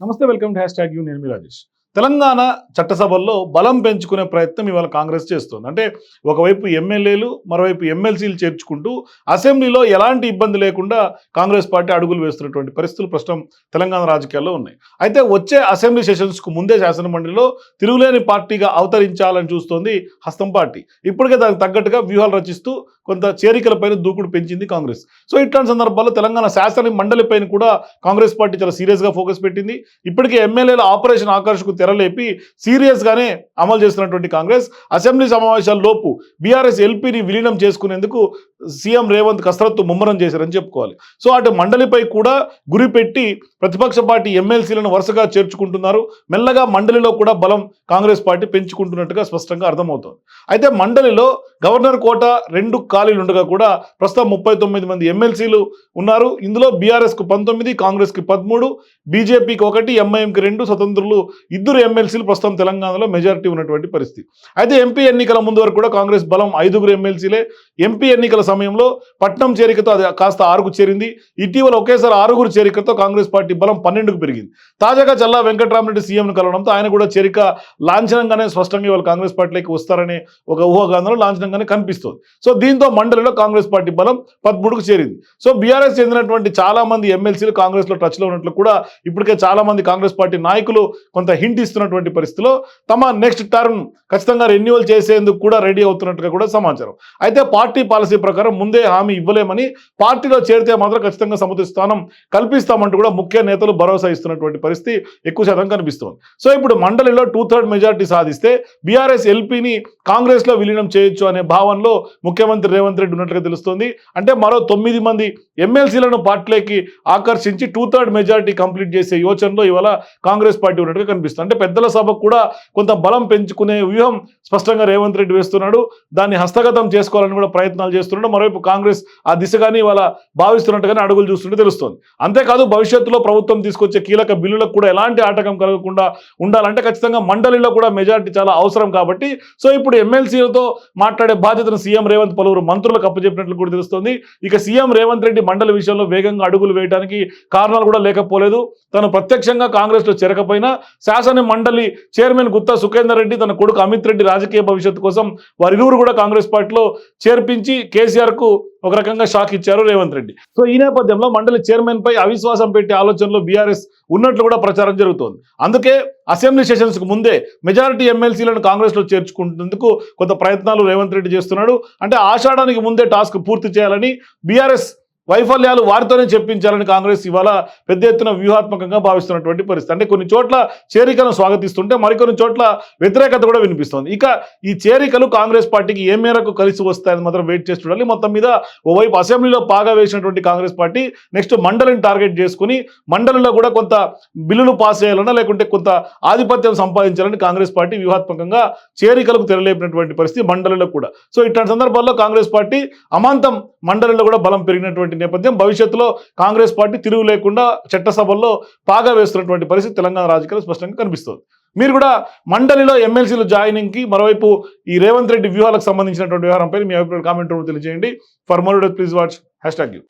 నమస్తే welcome to hash tag U నేను మీ రాజేష్ తెలంగాణ చట్టసభల్లో బలం పెంచుకునే ప్రయత్నం ఇవాళ కాంగ్రెస్ చేస్తుంది. అంటే ఒకవైపు ఎమ్మెల్యేలు మరోవైపు ఎమ్మెల్సీలు చేర్చుకుంటూ అసెంబ్లీలో ఎలాంటి ఇబ్బంది లేకుండా కాంగ్రెస్ పార్టీ అడుగులు వేస్తున్నటువంటి పరిస్థితులు ప్రస్తుతం తెలంగాణ రాజకీయాల్లో ఉన్నాయి. అయితే వచ్చే అసెంబ్లీ సెషన్స్కు ముందే శాసనమండలిలో తిరుగులేని పార్టీగా అవతరించాలని చూస్తోంది హస్తం పార్టీ. ఇప్పటికే దానికి తగ్గట్టుగా వ్యూహాలు రచిస్తూ కొంత చేరికలపైన దూకుడు పెంచింది కాంగ్రెస్. సో ఇట్లాంటి సందర్భాల్లో తెలంగాణ శాసన మండలిపైన కూడా కాంగ్రెస్ పార్టీ చాలా సీరియస్గా ఫోకస్ పెట్టింది. ఇప్పటికే ఎమ్మెల్యేల ఆపరేషన్ ఆకర్షకు తెరలేపి సీరియస్గానే అమలు చేస్తున్నటువంటి కాంగ్రెస్ అసెంబ్లీ సమావేశాల లోపు బీఆర్ఎస్ ఎల్పీని విలీనం చేసుకునేందుకు సీఎం రేవంత్ కసరత్తు ముమ్మరం చేశారని చెప్పుకోవాలి. సో అటు మండలిపై కూడా గురి పెట్టి ప్రతిపక్ష పార్టీ ఎమ్మెల్సీలను వరుసగా చేర్చుకుంటున్నారు. మెల్లగా మండలిలో కూడా బలం కాంగ్రెస్ పార్టీ పెంచుకుంటున్నట్టుగా స్పష్టంగా అర్థమవుతోంది. అయితే మండలిలో గవర్నర్ కోట రెండు ఖాళీలు ఉండగా కూడా ప్రస్తుతం ముప్పై తొమ్మిది మంది ఎమ్మెల్సీలు ఉన్నారు. ఇందులో బీఆర్ఎస్కు పంతొమ్మిది కాంగ్రెస్కి పదమూడు బీజేపీకి ఒకటి ఎంఐఎంకి రెండు స్వతంత్రులు ఇద్దరు ఎమ్మెల్సీలు ప్రస్తుతం తెలంగాణలో మెజారిటీ ఉన్నటువంటి పరిస్థితి. అయితే ఎంపీ ఎన్నికల ముందు వరకు కూడా కాంగ్రెస్ బలం ఐదుగురు ఎమ్మెల్సీలే. ఎంపీ ఎన్నికల సమయంలో పట్నం చేరికతో అది కాస్త ఆరుకు చేరింది. ఇటీవల ఒకేసారి ఆరుగురు చేరికతో కాంగ్రెస్ పార్టీ బలం పన్నెండుకు పెరిగింది. తాజాగా చల్లా వెంకటరామరెడ్డి సీఎంను కలవడంతో ఆయన కూడా చేరిక లాంఛనంగానే స్పష్టంగా ఇవాళ కాంగ్రెస్ పార్టీలోకి వస్తారనే ఒక ఊహాగాంధంలో లాంఛనంగానే కనిపిస్తుంది. సో దీంతో మండలిలో కాంగ్రెస్ పార్టీ బలం పదమూడుకు చేరింది. సో బీఆర్ఎస్ చెందినటువంటి చాలా మంది ఎమ్మెల్సీలు కాంగ్రెస్లో టచ్లో ఉన్నట్లు కూడా ఇప్పటికే చాలా మంది కాంగ్రెస్ పార్టీ నాయకులు కొంత హింట్ ఇస్తున్నటువంటి పరిస్థితిలో తమ నెక్స్ట్ టర్మ్ ఖచ్చితంగా రెన్యువల్ చేసేందుకు కూడా రెడీ అవుతున్నట్టుగా కూడా సమాచారం. అయితే పార్టీ పాలసీ ప్రకారం ముందే హామీ ఇవ్వలేమని పార్టీలో చేరితే మాత్రం ఖచ్చితంగా సముద్ర స్థానం కల్పిస్తామంటూ కూడా ముఖ్య నేతలు భరోసా ఇస్తున్నటువంటి పరిస్థితి ఎక్కువ శాతం కనిపిస్తోంది. సో ఇప్పుడు మండలిలో టూ థర్డ్ మెజార్టీ సాధిస్తే బీఆర్ఎస్ ఎల్పీని కాంగ్రెస్లో విలీనం చేయొచ్చు అనే భావనలో ముఖ్యమంత్రి రేవంత్ రెడ్డి ఉన్నట్లుగా తెలుస్తోంది. అంటే మరో తొమ్మిది మంది ఎమ్మెల్సీలను పార్టీలోకి ఆకర్షించి టూ థర్డ్ మెజార్టీ కంప్లీట్ చేసే యోచనలో ఇవాళ కాంగ్రెస్ పార్టీ ఉన్నట్టుగా కనిపిస్తుంది. అంటే పెద్దల సభకు కూడా కొంత బలం పెంచుకునే వ్యూహం స్పష్టంగా రేవంత్ రెడ్డి వేస్తున్నాడు. దాన్ని హస్తగతం చేసుకోవాలని కూడా ప్రయత్నాలు చేస్తున్నాడు. మరోవైపు కాంగ్రెస్ ఆ దిశగానే ఇవాళ భావిస్తున్నట్టుగానే అడుగులు చూస్తుంటే తెలుస్తోంది. అంతేకాదు భవిష్యత్తులో ప్రభుత్వం తీసుకొచ్చే కీలక బిల్లులకు కూడా ఎలాంటి ఆటకం కలగకుండా ఉండాలంటే ఖచ్చితంగా మండలిలో కూడా మెజారిటీ చాలా అవసరం కాబట్టి సో ఇప్పుడు ఎమ్మెల్సీలతో మాట్లాడే బాధ్యతను సీఎం రేవంత్ పలువురు మంత్రులకు అప్పచెప్పినట్లు కూడా తెలుస్తోంది. ఇక సీఎం రేవంత్ రెడ్డి మండలి విషయంలో వేగంగా అడుగులు వేయడానికి కారణాలు కూడా లేకపోలేదు. తను ప్రత్యక్షంగా కాంగ్రెస్లో చేరకపోయినా శాసన మండలి చైర్మన్ గుత్తా సుఖేందర్ రెడ్డి తన కొడుకు అమిత్ రెడ్డి రాజకీయ భవిష్యత్తు కోసం వారిరువురు కూడా కాంగ్రెస్ పార్టీలో చేర్పించి కేసీఆర్కు ఒక రకంగా షాక్ ఇచ్చారు రేవంత్ రెడ్డి. సో ఈ నేపథ్యంలో మండలి చైర్మన్ పై అవిశ్వాసం పెట్టే ఆలోచనలో బీఆర్ఎస్ ఉన్నట్లు కూడా ప్రచారం జరుగుతోంది. అందుకే అసెంబ్లీ సెషన్స్కు ముందే మెజారిటీ ఎమ్మెల్సీలను కాంగ్రెస్లో చేర్చుకుంటున్నందుకు కొంత ప్రయత్నాలు రేవంత్ రెడ్డి చేస్తున్నాడు. అంటే ఆషాఢానికి ముందే టాస్క్ పూర్తి చేయాలని బీఆర్ఎస్ వైఫల్యాలు వారితోనే చెప్పించాలని కాంగ్రెస్ ఇవాళ పెద్ద ఎత్తున వ్యూహాత్మకంగా భావిస్తున్నటువంటి పరిస్థితి. అంటే కొన్ని చోట్ల చేరికలను స్వాగతిస్తుంటే మరికొన్ని చోట్ల వ్యతిరేకత కూడా వినిపిస్తోంది. ఇక ఈ చేరికలు కాంగ్రెస్ పార్టీకి ఏ మేరకు కలిసి వస్తాయని మాత్రం వెయిట్ చేసి చూడాలి. మొత్తం మీద ఓవైపు అసెంబ్లీలో పాగా వేసినటువంటి కాంగ్రెస్ పార్టీ నెక్స్ట్ మండలిని టార్గెట్ చేసుకుని మండలిలో కూడా కొంత బిల్లులు పాస్ చేయాలన్నా లేకుంటే కొంత ఆధిపత్యం సంపాదించాలని కాంగ్రెస్ పార్టీ వ్యూహాత్మకంగా చేరికలకు తెరలేపినటువంటి పరిస్థితి మండలిలో కూడా. సో ఇట్లాంటి సందర్భాల్లో కాంగ్రెస్ పార్టీ అమాంతం మండలిలో కూడా బలం పెరిగినటువంటి నేపథ్యం భవిష్యత్తులో కాంగ్రెస్ పార్టీ తిరుగు లేకుండా చట్టసభల్లో పాగా వేస్తున్నటువంటి పరిస్థితి తెలంగాణ రాజకీయాలు స్పష్టంగా కనిపిస్తుంది. మీరు కూడా మండలిలో ఎమ్మెల్సీలు జాయినింగ్కి మరోవైపు ఈ రేవంత్ రెడ్డి వ్యూహాలకు సంబంధించినటువంటి వ్యవహారంపై మీ అభిప్రాయం కామెంట్ రూపంలో తెలియజేయండి. For more please watch hashtag U